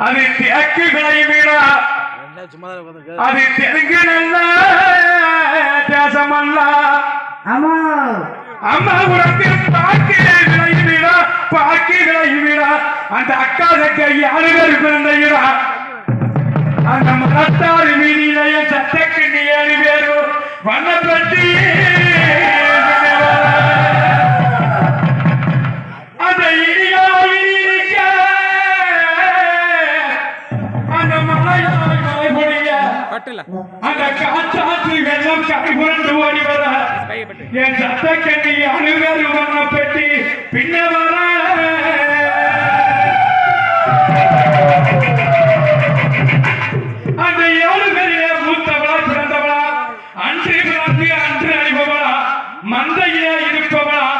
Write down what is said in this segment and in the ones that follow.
அது தேக்கு விளைவிடா என்ன சும்மா தான் உட்கார்ந்து அது தெலுங்கு நல்ல தேசமல்ல. ஆமா. அம்மாபுரத்தில் பாக்கி விளைவிடா பாக்கி விளைவிடா அந்த அக்கா தக்க யாரு பேர் பிறந்தையிடா அந்த மரத்தாறு மீனிலைய சட்டக்கிண்ணி ஏழு பேரும் வண்ணப்பட்டி பட்டுல அந்த காற்றாற்று வெள்ளம் கரை புரண்டு ஓடி வர என் சத்த கண்ணி அணுவேறு வண்ண பெட்டி பின்ன வர. அந்த ஏழு பேரிலே மூத்தவளா பிறந்தவளா அன்று பிறந்து அன்று அழிபவளா மந்தையிலே இருப்பவளா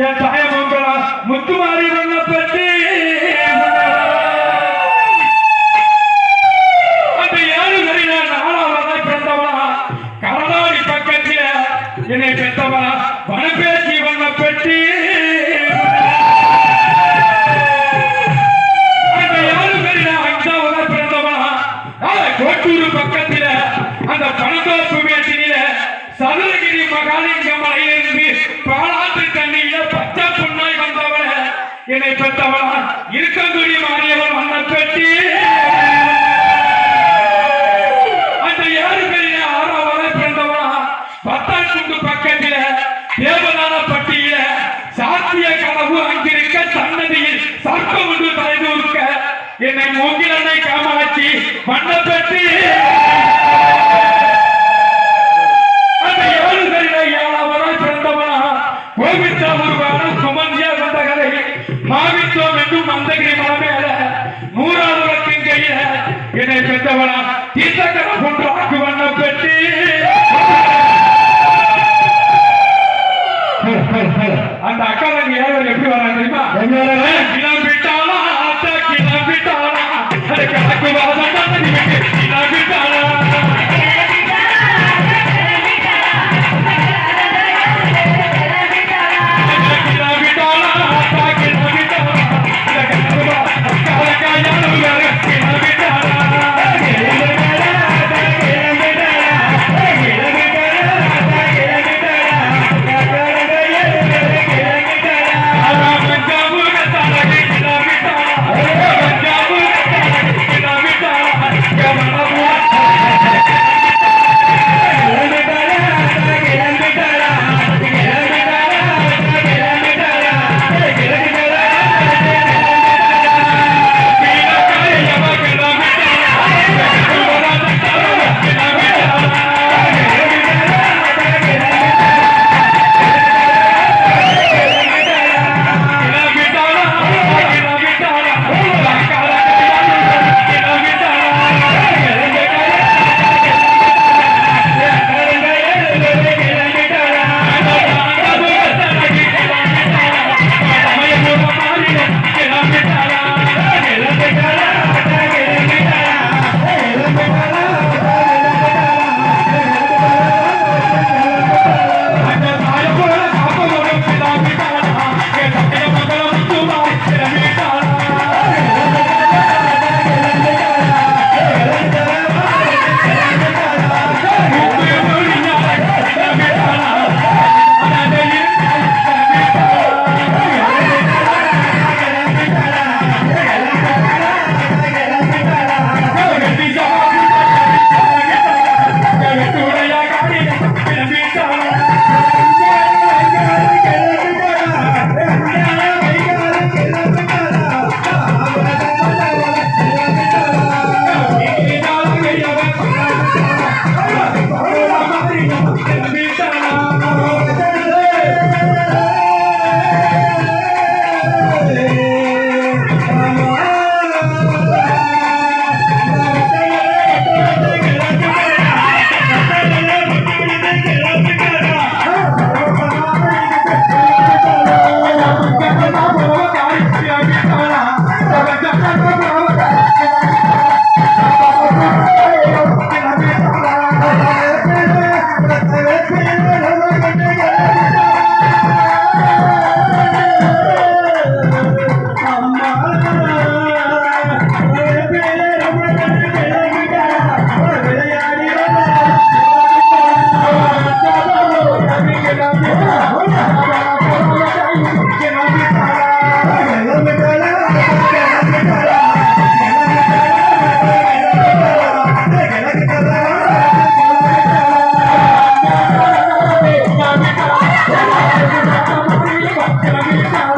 या सहाय्य मंत्र्याला मृत्यू என்னை பெற்றவளா இருக்கங்குடி மாறியவன் வண்ண பெட்டி. அந்த ஏழு பெரிய பேரில ஆறாவதை பிறந்தவளா பத்தாக்குண்டு பக்கத்தில தேவதான பட்டியில சாத்திய கனவு அங்கிருக்க சன்னதியில் சர்ப்பம் ஒன்று தலைதூர்க்க. என்னை மூங்கிலனை காமாட்சி வண்ண பெட்டி. பெற்றவளா தீர்த்தக்கர கொண்டு வாக்கு பெட்டி. அந்த அக்கா ஏழு எப்படி வராங்க தெரியுமா? Thank you.